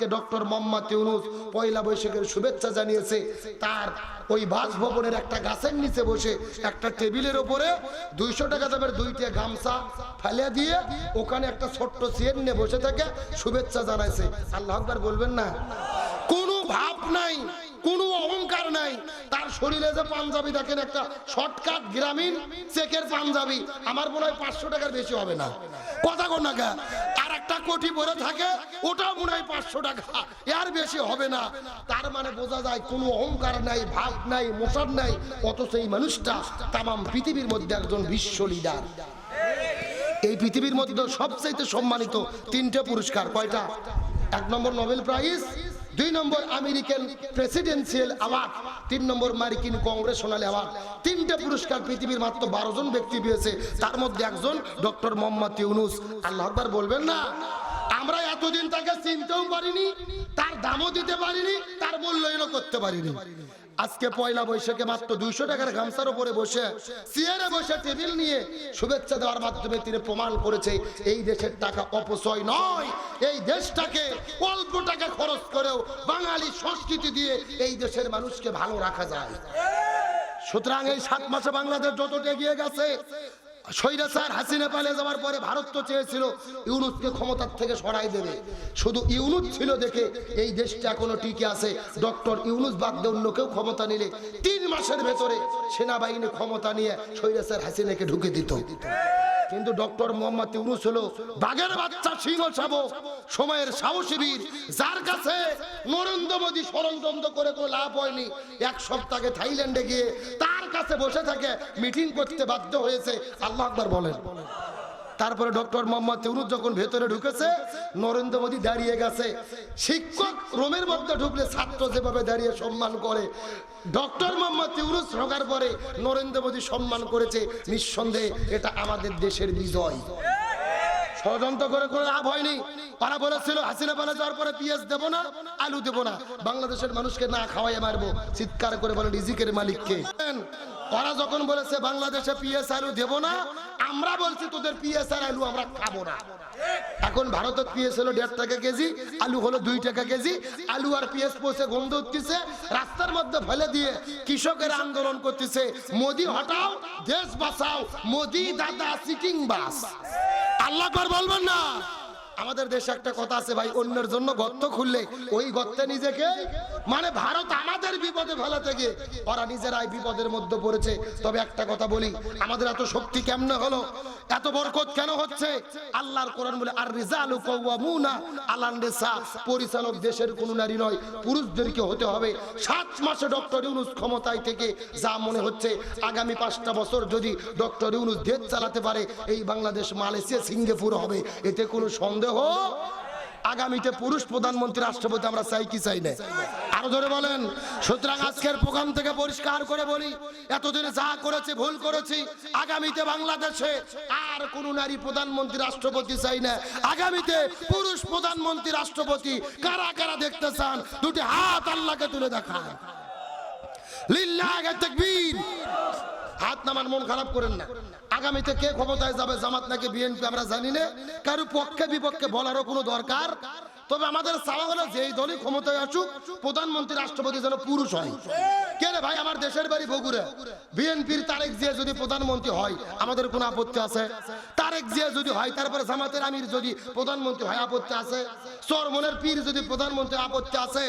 আজকে ডক্টর মোহাম্মদ ইউনুস পয়লা বৈশাখের শুভেচ্ছা জানিয়েছে। তার ওই বাসভবনের একটা গাছের নিচে বসে একটা টেবিলের ওপরে দুইশো টাকা দামের দুইটা গামছা ফেলে দিয়ে ওখানে একটা ছোট্ট চেয়ার নিয়ে বসে থাকে, শুভেচ্ছা জানাইছে। আল্লাহ আকবার বলবেন না? কোনো ভাব নাই। কোনো অহংকার নাই। তার শরীরে যে পাঞ্জাবি দেখেন, একটা শর্টকাট গ্রামীণ চেকের পাঞ্জাবি। আমার মনে হয় পাঁচশো টাকার বেশি হবে না। কথা কোন না? আর একটা কোটি পরে থাকে, ওটাও মনে হয় পাঁচশো টাকা। এর বেশি হবে না। তার মানে বোঝা যায় কোনো অহংকার নাই, ভাব নাই মোশার নাই। অথচ এই মানুষটা তামাম পৃথিবীর মধ্যে একজন বিশ্ব লিডার এই পৃথিবীর মধ্যে সবচাইতে সম্মানিত তিনটে পুরস্কার। কয়টা? এক নম্বর নোবেল প্রাইজ দুই নম্বর আমেরিকান প্রেসিডেন্সিয়াল অ্যাওয়ার্ড তিন নম্বর মার্কিন কংগ্রেশনাল অ্যাওয়ার্ড তিনটা পুরস্কার পৃথিবীর মাত্র বারো জন ব্যক্তি পেয়েছে। তার মধ্যে একজন ডক্টর মোহাম্মদ ইউনুস। আল্লাহ আকবার বলবেন না? আমরা এতদিন তাকে চিনতেও পারিনি, তার দামও দিতে পারিনি, তার মূল্যায়নও করতে পারিনি। আজকে পয়লা বৈশাখে মাত্র দুইশো টাকার গামছার উপরে বসে চেয়ারে বসে টেবিল নিয়ে শুভেচ্ছা দেওয়ার মাধ্যমে তিনি প্রমাণ করেছে, এই দেশের টাকা অপচয় নয়। এই দেশটাকে অল্প টাকা খরচ করেও বাঙালি সংস্কৃতি দিয়ে এই দেশের মানুষকে ভালো রাখা যায়। সুতরাং এই সাত মাসে বাংলাদেশ যতটা এগিয়ে গেছে স্বৈরাচার হাসিনা যাওয়ার পরে ভারত তো চেয়েছিল ইউনুসকে ক্ষমতার থেকে সরাই দেবে। শুধু ইউনুস ছিল দেখে এই দেশটা টিকে আছে। ডক্টর ইউনুস বাদ দিয়ে অন্য কেউ ক্ষমতা নিলে তিন মাসের ভেতরে সেনাবাহিনী ক্ষমতা নিয়ে হাসিনাকে ঢুকে দিত। কিন্তু ডক্টর মোহাম্মদ ইউনুস হলো বাঘের বাচ্চা, সিংহ সময়ের সাহসী যার কাছে নরেন্দ্র মোদী ষড়যন্ত্র করে কোনো লাভ হয়নি। এক সপ্তাহে থাইল্যান্ডে গিয়ে কাছে বসে থাকে মিটিং করতে বাধ্য হয়েছে। আল্লাহ আকবর বলেন। তারপরে ডক্টর মোহাম্মদ ইউনুস যখন ভেতরে ঢুকেছে, নরেন্দ্র মোদী দাঁড়িয়ে গেছে। শিক্ষক রোমের মধ্যে ঢুকলে ছাত্র যেভাবে দাঁড়িয়ে সম্মান করে, ডক্টর মোহাম্মদ ইউনুস ঢোকার পরে নরেন্দ্র মোদী সম্মান করেছে। নিঃসন্দেহে এটা আমাদের দেশের বিজয়। ষড়যন্ত্র করে কোনো লাভ হয়নি। ওরা বলেছিল, হাসিনা পালা যাওয়ার পরে পিএস দেবো না, আলু দেবো না। বাংলাদেশের মানুষকে না খাওয়াই মারবো। চিৎকার করে বলে রিজিকের মালিককে। ওরা যখন বলেছে, বাংলাদেশে পিএস আলু দেবো না, আমরা বলছি তোদের পিএস আর আলু আমরা খাব না। এখন ভারতের পিএস হলো দেড় টাকা কেজি, আলু হলো দুই টাকা কেজি। আলু আর পিএস পৌঁছে গন্ধ উঠতেছে, রাস্তার মধ্যে ফেলে দিয়ে কৃষকের আন্দোলন করতেছে। মোদি হটাও, দেশ বাঁচাও। মোদি দাদা সিটিং বাস। আল্লাহ বলবেন না। আমাদের দেশে একটা কথা আছে ভাই, অন্যের জন্য গর্ত খুললে ওই গর্তে নিজেকে মানে ভারত আমাদের বিপদে ফেলাতে গিয়ে ওরা নিজেরাই বিপদের মধ্যে পড়েছে। তবে একটা কথা বলি, আমাদের এত শক্তি কেমনে হলো? এত বরকত কেন হচ্ছে? আল্লাহর কোরআন বলে আর রিজালু কওয়ামুনা আলান নিসা। পরিচালক দেশের কোন নারী নয়, পুরুষদেরকে হতে হবে। সাত মাসে ডক্টর ইউনুস ক্ষমতায় থেকে যা মনে হচ্ছে, আগামী পাঁচটা বছর যদি ডক্টর ইউনুস দেশ চালাতে পারে, এই বাংলাদেশ মালয়েশিয়া, সিঙ্গাপুর হবে। এতে কোনো সন্দেহ আগামীতে পুরুষ প্রধানমন্ত্রী, রাষ্ট্রপতি আমরা চাই কি চাই না? আরও ধরে বলেন। সুতরাং আজকের প্রোগ্রাম থেকে পরিষ্কার করে বলি, এতদিন যা করেছি, ভুল করেছি, আগামীতে বাংলাদেশে আর কোন নারী প্রধানমন্ত্রী, রাষ্ট্রপতি চাই না। আগামীতে পুরুষ প্রধানমন্ত্রী, রাষ্ট্রপতি কারা কারা দেখতে চান, দুটি হাত আল্লাহকে তুলে দেখান। লিল্লাহে তাকবীর। হাত নামান, মন খারাপ করেন না। আগামীতে কে ক্ষমতায় যাবে জামাত নাকি বিএনপি আমরা জানি না। কারও পক্ষে বিপক্ষে বলারও কোনো দরকার তবে আমাদের চাওয়া হলো যেই দলই ক্ষমতায় আসুক, প্রধানমন্ত্রী, রাষ্ট্রপতি যেন পুরুষ হয়। কে রে ভাই, আমার দেশের বাড়ি বগুড়া। বিএনপির তারেক জিয়া যদি প্রধানমন্ত্রী হয়, আমাদের কোনো আপত্তি আছে? তারেক জিয়া যদি হয়, তারপরে জামাতের আমির যদি প্রধানমন্ত্রী হয়, আপত্তি আছে? চরমনের পীর যদি প্রধানমন্ত্রী আপত্তি আছে?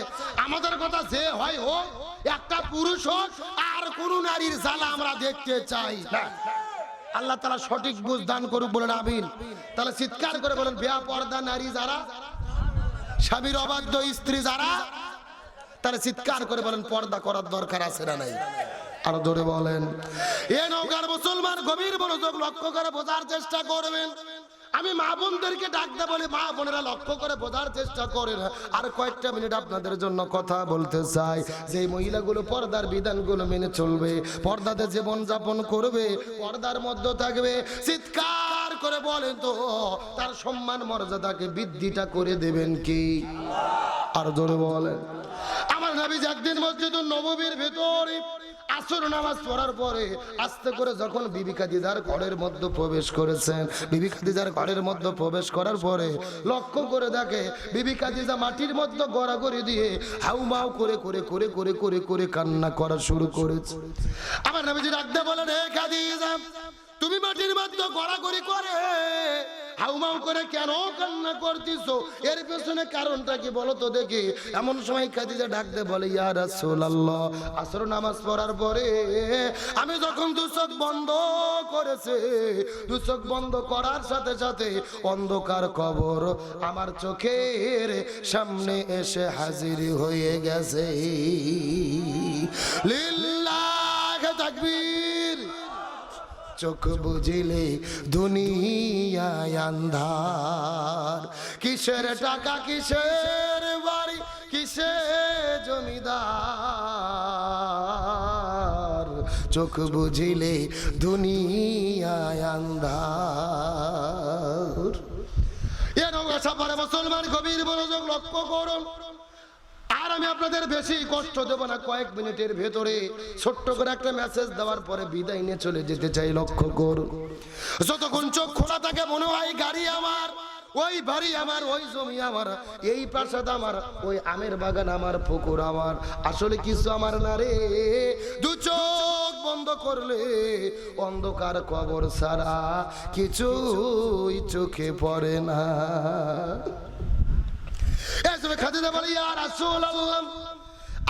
আমাদের কথা যে হয় হোক, একটা পুরুষ হোক, আর কোন নারীর জ্বালা আমরা দেখতে চাই না। আল্লাহ তালা সঠিক বুঝ দান করুক, বলেন আমিন। তাহলে চিৎকার করে বলেন বেয়া পর্দা নারী যারা স্বামীর অবাধ্য স্ত্রী যারা, তারা চিৎকার করে বলেন, পর্দা করার দরকার আছে না নাই? আরও ধরে বলেন। এ নৌকার মুসলমান গভীর মনোযোগ লক্ষ্য করে বোঝার চেষ্টা করবেন। আমি মা বোনদেরকে ডাকতে বলি, মা বোনেরা লক্ষ্য করে বোঝার চেষ্টা করেন। আর কয়েকটা মিনিট আপনাদের জন্য কথা বলতে চাই। যে মহিলাগুলো পর্দার বিধানগুলো মেনে চলবে, পর্দাতে জীবন যাপন করবে, পর্দার মধ্যে থাকবে, চিৎকার করে বলেন তো, তার সম্মান মর্যাদাকে বৃদ্ধিটা করে দেবেন কি? আর জোরে বলেন। আমার নবী একদিন মসজিদ নববীর ভেতরে আসর নামাজ পড়ার পরে আস্তে করে যখন বিবি খাদিজার ঘরের মধ্যে প্রবেশ করেছেন, বিবি খাদিজার ঘরের মধ্যে প্রবেশ করার পরে লক্ষ্য করে দেখে বিবি খাদিজা মাটির মধ্যে গড়াগড়ি দিয়ে হাউমাউ করে করে করে করে করে করে কান্না করা শুরু করেছে। আমার নবীজি রাখতে বলেন, হে খাদিজা তুমি মাটির মধ্যে গড়াগড়ি করে। হাউমাউ করে কেন কান্না করতিছো? এর পেছনে কারণটা কি বলো তো দেখি। এমন সময় খাদিজা ডাকতে বলে, ইয়া রাসূলুল্লাহ। আসর নামাজ পড়ার পরে আমি যখন দু বন্ধ করেছে, দু বন্ধ করার সাথে সাথে অন্ধকার কবর আমার চোখের সামনে এসে হাজির হয়ে গেছে। লিল্লাহ তাকবীর। চোখ বুঝিলে দুনিয়ায় কিসের টাকা, কিসের বাড়ি কিসে জমিদার? চোখ বুঝিলে দুনিয়ায় আন্ধার। সাপারে মুসলমান গভীর মনোযোগ লক্ষ্য করুন। আমি আপনাদের বেশি কষ্ট দেবো না কয়েক মিনিটের ভেতরে ছোট্ট করে একটা মেসেজ দেওয়ার পরে বিদায় নিয়ে চলে যেতে চাই, লক্ষ্য করুন। যতক্ষণ চোখ খোলা থাকে মনে হয় গাড়ি আমার, ওই বাড়ি আমার, ওই জমি আমার, এই প্রাসাদ আমার, ওই আমের বাগান আমার, পুকুর আমার। আসলে কিছু আমার না রে, দু চোখ বন্ধ করলে অন্ধকার কবর ছাড়া কিছুই চোখে পড়ে না।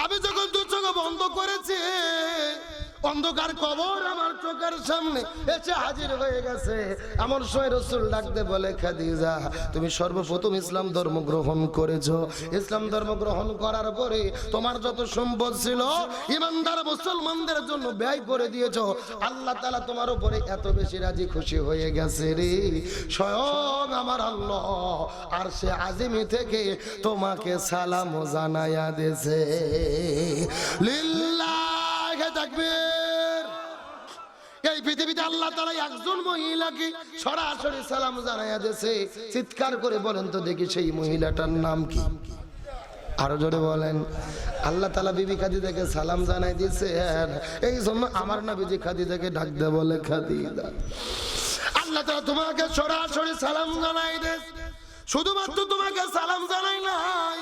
আমি যখন দু বন্ধ অন্ধকার কবর আমার চোখের সামনে এসে হাজির হয়ে গেছে। এমন সময় রসুল ডাকতে বলে, খাদিজা, তুমি সর্বপ্রথম ইসলাম ধর্ম গ্রহণ করেছ। ইসলাম ধর্ম গ্রহণ করার পরে তোমার যত সম্পদ ছিল, ইমানদার মুসলমানদের জন্য ব্যয় করে দিয়েছ। আল্লাহ তালা তোমার উপরে এত বেশি রাজি খুশি হয়ে গেছে রে। স্বয়ং আমার আল্লাহ আর সে আজিমি থেকে তোমাকে সালাম জানাইয়া দেছে লিল্লাহ এই পৃথিবীতে আল্লাহ তাআলা একজন মহিলাকে সরাসরি সালাম জানাইয়া দেছে চিৎকার করে বলেন তো দেখি সেই মহিলাটার নাম কি? আরও জোরে বলেন। আল্লাহ তালা বিবি সালাম জানাই এই জন্য আমার না বিজি খাদিজাকে ডাকতে বলে, খাদিজা, আল্লাহ তালা তোমাকে সরাসরি সালাম জানাই দে। শুধুমাত্র তোমাকে সালাম জানাই নাই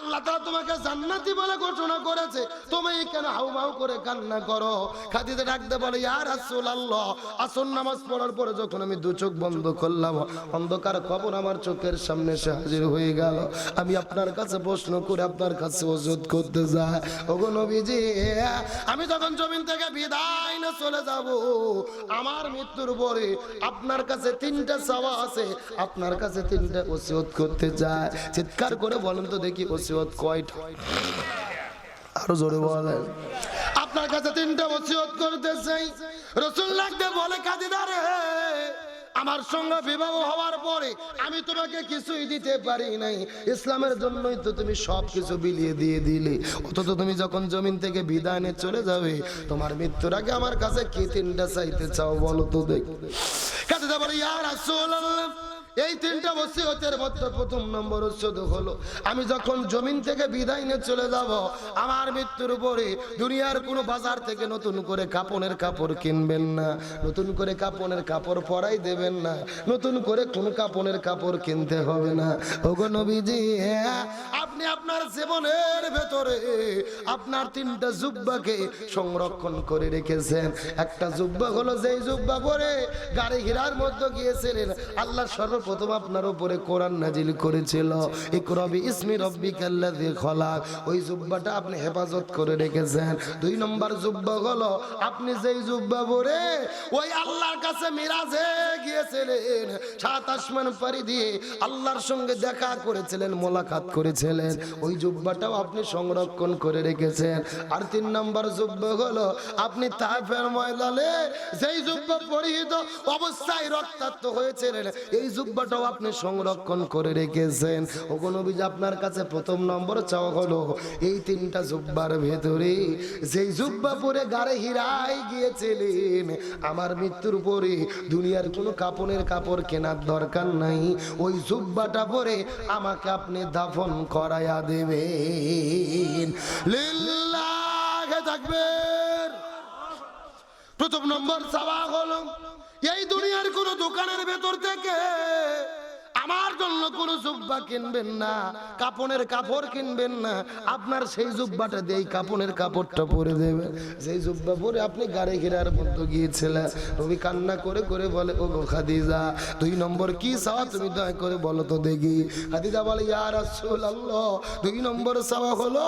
আল্লাহ তালা তোমাকে জান্নাতি বলে ঘোষণা করেছে। তুমি কেন হাউমাউ করে কান্না করো? খাদিজা ডাকতে বলে, ইয়া রাসূলুল্লাহ। আসর নামাজ পড়ার পরে যখন আমি দু চোখ বন্ধ করলাম, অন্ধকার খবর আমার চোখের সামনে এসে হাজির হয়ে গেল। আমি আপনার কাছে প্রশ্ন করে আপনার কাছে ওষুধ করতে যাই। ওগো নবীজি, আমি যখন জমিন থেকে বিদায় না চলে যাব, আমার মৃত্যুর পরে আপনার কাছে তিনটা চাওয়া আছে। আপনার কাছে তিনটা ওসিয়ত করতে যায় চিৎকার করে বলেন তো দেখি ওসিয়ত কয়টা? আরও জোরে বলেন। আপনার কাছে তিনটা ওসিয়ত করতে চাই। রসুল লাগতে বলে কাদিদারে আমার সঙ্গে বিবাহ হওয়ার পরে আমি তোমাকে কিছুই দিতে পারি নাই। ইসলামের জন্যই তো তুমি সব কিছু বিলিয়ে দিয়ে দিলে। অথচ তুমি যখন জমিন থেকে বিদায় নিয়ে চলে যাবে, তোমার মৃত্যুর আগে আমার কাছে কি তিনটা চাইতে চাও বলো তো দেখ? কাছে বলে ইয়ার আসল এই তিনটা ওসিয়তের মধ্যে প্রথম নম্বর ওসিয়ত হলো আমি যখন জমিন থেকে বিদায় নিয়ে চলে যাব আমার মৃত্যুর পরে দুনিয়ার কোনো বাজার থেকে নতুন করে কাপনের কাপড় কিনবেন না নতুন করে কাপনের কাপড় পরাই দেবেন না নতুন করে কোন কাপনের কাপড় কিনতে হবে না। ওগো নবীজি হ্যাঁ, আপনি আপনার জীবনের ভেতরে আপনার তিনটা জুব্বাকে সংরক্ষণ করে রেখেছেন। একটা জুব্বা হলো যেই জুব্বা পরে গাড়ি হীরার মধ্যে গিয়েছিলেন। আল্লাহ সর্বপ্রথম আপনার উপরে কোরআন নাজিল করেছিল। ইকরবি ইসমি রব্বি কাল্লাযী খলাক। ওই জুব্বাটা আপনি হেফাজত করে রেখেছেন। দুই নম্বর জুব্বা হলো, আপনি যেই জুব্বা পরে ওই আল্লাহর কাছে মিরাজে গিয়েছিলেন। সাত আসমান পাড়ি দিয়ে আল্লাহর সঙ্গে দেখা করেছিলেন, মোলাকাত করেছিলেন। ওই জুব্বাটাও আপনি সংরক্ষণ করে রেখেছেন। আর তিন নম্বর জুব্বা হলো, আপনি তাইফের ময়দানে যেই জুব্বা পরিহিত অবস্থায় রক্তাক্ত হয়েছিলেন, এই জুব্বাটাও আপনি সংরক্ষণ করে রেখেছেন। ওগো নবীজি, আপনার কাছে প্রথম নম্বর চাওয়া হলো, এই তিনটা জুব্বার ভেতরে যেই জুব্বা পরে গাড়ে হিরাই গিয়েছিলেন, আমার মৃত্যুর পরে দুনিয়ার কোনো কাপড়ের কাপড় কেনার দরকার নাই। ওই জুব্বাটা পরে আমাকে আপনি দাফন করাইয়া দেবেন। লিল্লাহে থাকবেন প্রথম নম্বর সাবা হল এই দুনিয়ার কোন দোকানের ভেতর থেকে আমার জন্য কোনো জুব্বা কিনবেন না, কাপনের কাপড় কিনবেন না। আপনার সেই জুব্বাটা দিয়ে কাপনের কাপড়টা পরে দেবেন। সেই জুব্বা পরে আপনি গাড়ি ঘেরার মধ্যে গিয়েছিলেন তুমি কান্না করে করে বলে ও গো খাদিজা, দুই নম্বর কি চাওয়া তুমি দয়া করে বলো তো দেখি। খাদিজা বলে ইয়ার আল্লাহ দুই নম্বর চাওয়া হলো,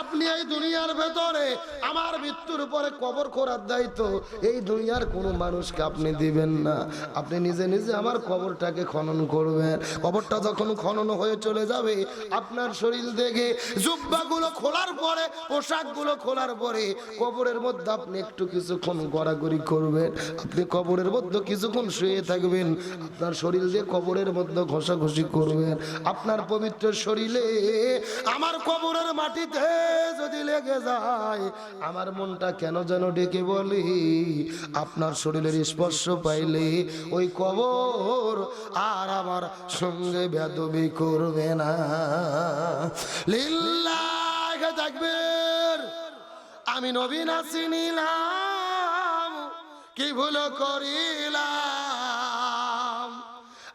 আপনি এই দুনিয়ার ভেতরে আমার মৃত্যুর পরে কবর করার দায়িত্ব। এই দুনিয়ার কোনো মানুষকে আপনি দিবেন না। আপনি নিজে নিজে আমার কবরটাকে খনন করবেন। কবরটা যখন খনন হয়ে চলে যাবে, আপনার শরীর থেকে জুব্বাগুলো খোলার পরে, পোশাকগুলো খোলার পরে কবরের মধ্যে আপনি একটু কিছুক্ষণ গড়াগড়ি করবেন। আপনি কবরের মধ্যে কিছুক্ষণ শুয়ে থাকবেন। আপনার শরীর দিয়ে কবরের মধ্যে ঘষাঘষি করবেন। আপনার পবিত্র শরীরে আমার কবরের মাটিতে যদি লেগে যায়, আমার মনটা কেন যেন ডেকে বলি? আপনার শরীরের স্পর্শ পাইলে ওই কবর আর আমার সঙ্গে বেদবি করবে না। লিল্লাহ থাকবেন আমি নবীন চিনিলাম কি ভুল করিলাম?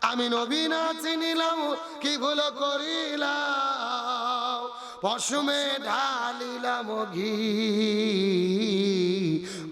আমি নবীন চিনিলাম কি ভুল করিলাম? পশুমে ঢালিলাম ঘি।